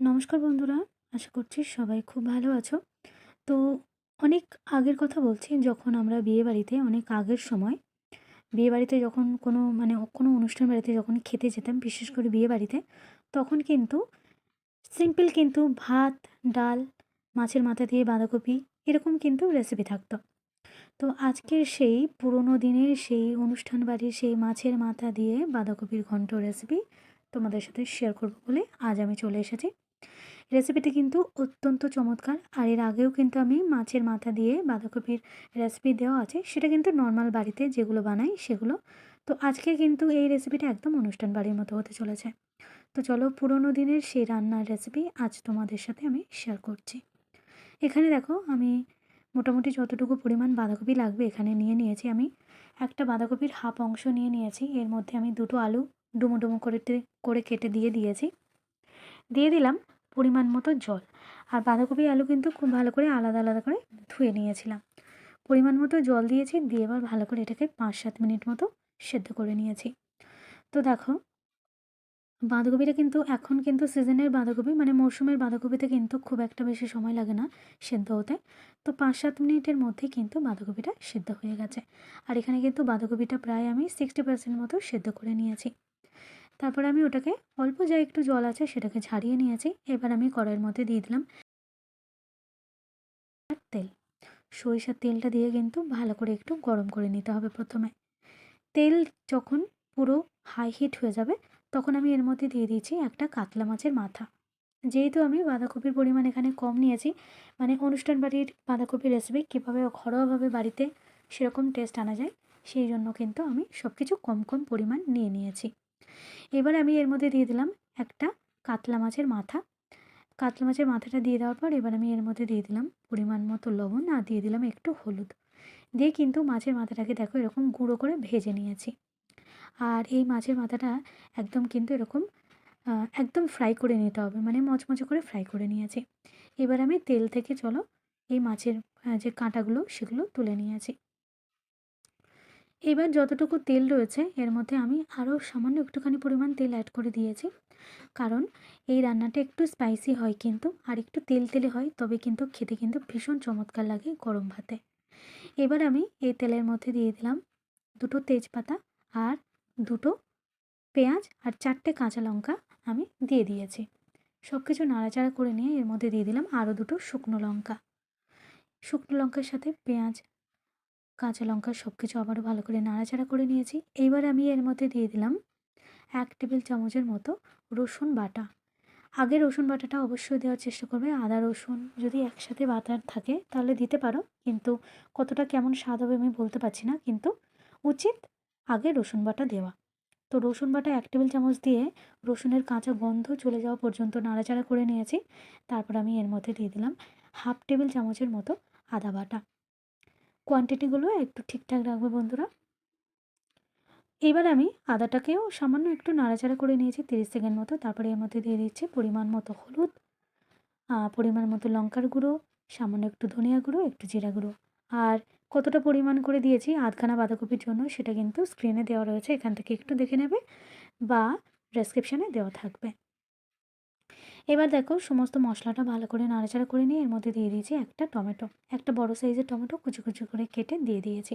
নমস্কার বন্ধুরা, আশা করছি সবাই খুব ভালো আছো। তো অনেক আগের কথা বলছি, যখন আমরা বিয়ে বাড়িতে অনেক আগের সময়, বিয়ে বাড়িতে যখন কোনো মানে কোনো অনুষ্ঠান বাড়িতে যখন খেতে যেতাম, বিশেষ করে বিয়ে বাড়িতে, তখন কিন্তু সিম্পল কিন্তু ভাত, ডাল, মাছের মাথা দিয়ে বাঁধাকপি, এরকম কিন্তু রেসিপি থাকতো। তো আজকের সেই পুরোনো দিনের সেই অনুষ্ঠান বাড়ির সেই মাছের মাথা দিয়ে বাঁধাকপির ঘন্ট রেসিপি তোমাদের সাথে শেয়ার করব বলে আজ আমি চলে এসেছি। রেসিপিটি কিন্তু অত্যন্ত চমৎকার। আর এর আগেও কিন্তু আমি মাছের মাথা দিয়ে বাঁধাকপির রেসিপি দেওয়া আছে। সেটা কিন্তু নর্মাল বাড়িতে যেগুলো বানাই সেগুলো। তো আজকে কিন্তু এই রেসিপিটা একদম অনুষ্ঠান বাড়ির মতো হতে চলেছে। তো চলো পুরোনো দিনের সেই রান্নার রেসিপি আজ তোমাদের সাথে আমি শেয়ার করছি। এখানে দেখো আমি মোটামুটি যতটুকু পরিমাণ বাঁধাকপি লাগবে এখানে নিয়ে নিয়েছি আমি। একটা বাঁধাকপির হাফ অংশ নিয়ে নিয়েছি। এর মধ্যে আমি দুটো আলু ডুমো ডুমো করে করে কেটে দিয়ে দিয়েছি। দিয়ে দিলাম। পরিমাণ মতো জল। আর বাঁধাকপি আলু কিন্তু খুব ভালো করে আলাদা আলাদা করে ধুয়ে নিয়েছিলাম। পরিমাণ মতো জল দিয়েছি, দিয়ে এবার ভালো করে এটাকে পাঁচ সাত মিনিট মতো সেদ্ধ করে নিয়েছি। তো দেখো, বাঁধাকপিটা কিন্তু এখন কিন্তু সিজনের বাঁধাকপি মানে মরশুমের বাঁধাকপিতে কিন্তু খুব একটা বেশি সময় লাগে না সেদ্ধ হতে। তো পাঁচ সাত মিনিটের মধ্যে কিন্তু বাঁধাকপিটা সেদ্ধ হয়ে গেছে। আর এখানে কিন্তু বাঁধাকপিটা প্রায় আমি সিক্সটি পার্সেন্ট মতো সেদ্ধ করে নিয়েছি। তারপরে আমি ওটাকে অল্প যা একটু জল আছে সেটাকে ঝাড়িয়ে নিয়েছি। এবার আমি কড়াইয়ের মধ্যে দিয়ে দিলাম তেল। সরিষার তেলটা দিয়ে কিন্তু ভালো করে একটু গরম করে নিতে হবে প্রথমে। তেল যখন পুরো হাই হিট হয়ে যাবে, তখন আমি এর মধ্যে দিয়ে দিয়েছি একটা কাতলা মাছের মাথা। যেহেতু আমি বাঁধাকপির পরিমাণ এখানে কম নিয়েছি মানে অনুষ্ঠান বাড়ির বাঁধাকপির রেসিপি কীভাবে ঘরোয়াভাবে বাড়িতে সেরকম টেস্ট আনা যায়, সেই জন্য কিন্তু আমি সব কিছু কম কম পরিমাণ নিয়ে নিয়েছি। এবার আমি এর মধ্যে দিয়ে দিলাম একটা কাতলা মাছের মাথা। কাতলা মাছের মাথাটা দিয়ে দেওয়ার পর এবার আমি এর মধ্যে দিয়ে দিলাম পরিমাণ মতো লবণ আর দিয়ে দিলাম একটু হলুদ। দিয়ে কিন্তু মাছের মাথাটাকে দেখো এরকম গুঁড়ো করে ভেজে নিয়েছি। আর এই মাছের মাথাটা একদম কিন্তু এরকম একদম ফ্রাই করে নিতে হবে মানে মচমচে করে ফ্রাই করে নিয়েছি। এবার আমি তেল থেকে চলো এই মাছের যে কাঁটাগুলো সেগুলো তুলে নিয়েছি। এবার যতটুকু তেল রয়েছে, এর মধ্যে আমি আরও সামান্য একটুখানি পরিমাণ তেল অ্যাড করে দিয়েছি। কারণ এই রান্নাটা একটু স্পাইসি হয় কিন্তু, আর একটু তেল তেলে হয়, তবে কিন্তু খেতে কিন্তু ভীষণ চমৎকার লাগে গরম ভাতে। এবার আমি এই তেলের মধ্যে দিয়ে দিলাম দুটো তেজপাতা আর দুটো পেঁয়াজ আর চারটে কাঁচা লঙ্কা আমি দিয়ে দিয়েছি। সব কিছু নাড়াচাড়া করে নিয়ে এর মধ্যে দিয়ে দিলাম আরও দুটো শুকনো লঙ্কা। শুকনো লঙ্কার সাথে পেঁয়াজ কাঁচা লঙ্কা সব কিছু আবারও ভালো করে নাড়াচাড়া করে নিয়েছি। এইবার আমি এর মধ্যে দিয়ে দিলাম এক টেবিল চামচের মতো রসুন বাটা। আগে রসুন বাটাটা অবশ্যই দেওয়ার চেষ্টা করবে। আদা, রসুন যদি একসাথে বাটার থাকে তাহলে দিতে পারো। কিন্তু কতটা কেমন স্বাদ হবে আমি বলতে পারছি না। কিন্তু উচিত আগে রসুন বাটা দেওয়া। তো রসুন বাটা এক টেবিল চামচ দিয়ে রসুনের কাঁচা গন্ধ চলে যাওয়া পর্যন্ত নাড়াচাড়া করে নিয়েছি। তারপর আমি এর মধ্যে দিয়ে দিলাম হাফ টেবিল চামচের মতো আদা বাটা। কোয়ান্টিটিগুলো একটু ঠিকঠাক রাখবে বন্ধুরা। এবার আমি আদাটাকেও সামান্য একটু নাড়াচাড়া করে নিয়েছি তিরিশ সেকেন্ড মতো, তারপরে এর মধ্যে দিয়ে দিচ্ছি পরিমাণ মতো হলুদ পরিমাণ মতো লঙ্কার গুঁড়ো, সামান্য একটু ধনিয়া গুঁড়ো, একটু জিরা গুঁড়ো। আর কতটা পরিমাণ করে দিয়েছি আধখানা বাঁধাকপির জন্য সেটা কিন্তু স্ক্রিনে দেওয়া রয়েছে, এখান থেকে একটু দেখে নেবে বা ডেসক্রিপশানে দেওয়া থাকবে। এবার দেখো সমস্ত মশলাটা ভালো করে নাড়াচাড়া করে নিয়ে এর মধ্যে দিয়ে দিয়েছি একটা টমেটো। একটা বড় সাইজের টমেটো কুচু কুচু করে কেটে দিয়ে দিয়েছি।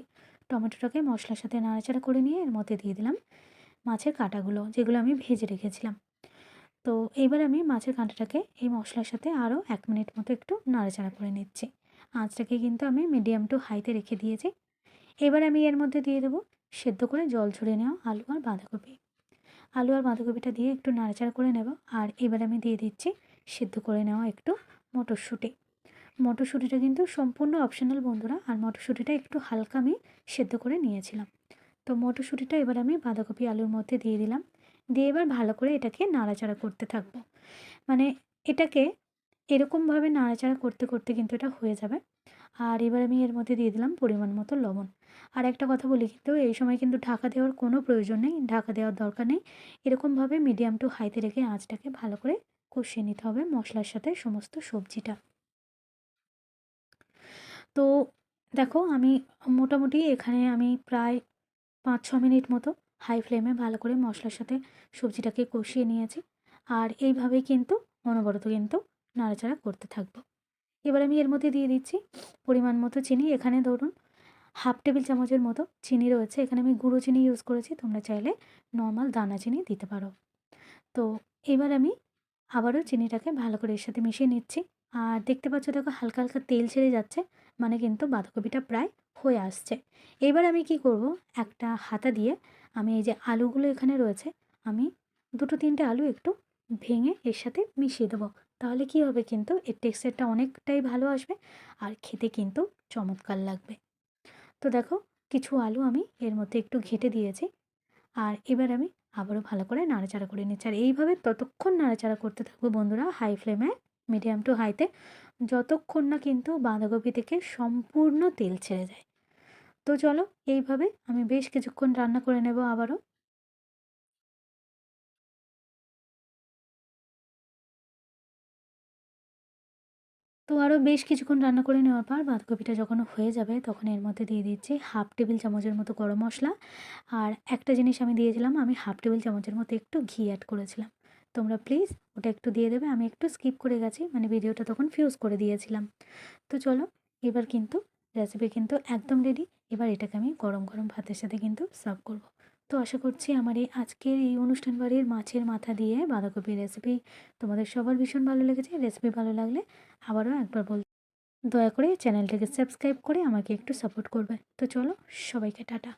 টমেটোটাকে মশলার সাথে নাড়াচাড়া করে নিয়ে এর মধ্যে দিয়ে দিলাম মাছের কাঁটাগুলো, যেগুলো আমি ভেজে রেখেছিলাম। তো এবার আমি মাছের কাঁটাটাকে এই মশলার সাথে আরও এক মিনিট মতো একটু নাড়াচাড়া করে নিচ্ছি। আঁচটাকে কিন্তু আমি মিডিয়াম টু হাইতে রেখে দিয়েছি। এবার আমি এর মধ্যে দিয়ে দেবো সেদ্ধ করে জল ছড়িয়ে নেওয়া আলু আর বাঁধাকপি। আলু আর বাঁধাকপিটা দিয়ে একটু নাড়াচাড়া করে নেব। আর এবার আমি দিয়ে দিচ্ছি সিদ্ধ করে নেওয়া একটু মটরশুঁটি। মটরশুঁটিটা কিন্তু সম্পূর্ণ অপশনাল বন্ধুরা। আর মটরশুঁটিটা একটু হালকা আমি সেদ্ধ করে নিয়েছিলাম। তো মটরশুঁটিটা এবার আমি বাঁধাকপি আলুর মধ্যে দিয়ে দিলাম। দিয়ে এবার ভালো করে এটাকে নাড়াচাড়া করতে থাকব। মানে এটাকে এরকমভাবে নাড়াচাড়া করতে করতে কিন্তু এটা হয়ে যাবে। আর এবার আমি এর মধ্যে দিয়ে দিলাম পরিমাণ মতো লবণ। আর একটা কথা বলি কিন্তু, এই সময় কিন্তু ঢাকা দেওয়ার কোনো প্রয়োজন নেই, ঢাকা দেওয়ার দরকার নেই। এরকমভাবে মিডিয়াম টু হাইতে রেখে আঁচটাকে ভালো করে কষিয়ে নিতে হবে মশলার সাথে সমস্ত সবজিটা। তো দেখো, আমি মোটামুটি এখানে আমি প্রায় পাঁচ ছ মিনিট মতো হাই ফ্লেমে ভালো করে মশলার সাথে সবজিটাকে কষিয়ে নিয়েছি। আর এইভাবেই কিন্তু অনবরত কিন্তু নাড়াচাড়া করতে থাকব। এবার আমি এর মধ্যে দিয়ে দিচ্ছি পরিমাণ মতো চিনি। এখানে ধরুন হাফ টেবিল চামচের মতো চিনি রয়েছে। এখানে আমি গুঁড়ো চিনি ইউজ করেছি। তোমরা চাইলে নর্মাল দানা চিনি দিতে পারো। তো এবার আমি আবারও চিনিটাকে ভালো করে এর সাথে মিশিয়ে নিচ্ছি। আর দেখতে পাচ্ছ, দেখো হালকা হালকা তেল ছেড়ে যাচ্ছে মানে কিন্তু বাঁধাকপিটা প্রায় হয়ে আসছে। এবার আমি কি করব, একটা হাতা দিয়ে আমি এই যে আলুগুলো এখানে রয়েছে, আমি দুটো তিনটে আলু একটু ভেঙে এর সাথে মিশিয়ে দেবো। তাহলে কি হবে কিন্তু? এর টেক্সচারটা অনেকটাই ভালো আসবে আর খেতে কিন্তু চমৎকার লাগবে। তো দেখো, কিছু আলু আমি এর মধ্যে একটু ঘেটে দিয়েছি আর এবার আমি আবারও ভালো করে নাড়াচাড়া করে নিচ্ছি। আর এইভাবে ততক্ষণ নাড়াচাড়া করতে থাকব বন্ধুরা হাই ফ্লেমে, মিডিয়াম টু হাইতে, যতক্ষণ না কিন্তু বাঁধাকপি থেকে সম্পূর্ণ তেল ছেড়ে যায়। তো চলো, এইভাবে আমি বেশ কিছুক্ষণ রান্না করে নেব আবারও। তো আরও বেশ কিছুক্ষণ রান্না করে নেওয়ার পর বাঁধাকপিটা যখন হয়ে যাবে তখন এর মধ্যে দিয়ে দিচ্ছি হাফ টেবিল চামচের মতো গরম মশলা। আর একটা জিনিস আমি দিয়েছিলাম, আমি হাফ টেবিল চামচের মতো একটু ঘি অ্যাড করেছিলাম। তোমরা প্লিজ ওটা একটু দিয়ে দেবে, আমি একটু স্কিপ করে গেছি মানে ভিডিওটা তখন ফিউজ করে দিয়েছিলাম। তো চলো, এবার কিন্তু রেসিপি কিন্তু একদম রেডি এবার এটাকে আমি গরম গরম ভাতের সাথে কিন্তু সার্ভ করব। তো আশা করছি আমার এই আজকের এই অনুষ্ঠান বাড়ির মাছের মাথা দিয়ে বাঁধাকপির রেসিপি তোমাদের সবার ভীষণ ভালো লেগেছে। রেসিপি ভালো লাগলে আবারও একবার বল দয়া করে চ্যানেলটাকে সাবস্ক্রাইব করে আমাকে একটু সাপোর্ট করবে। তো চলো সবাইকে টাটা।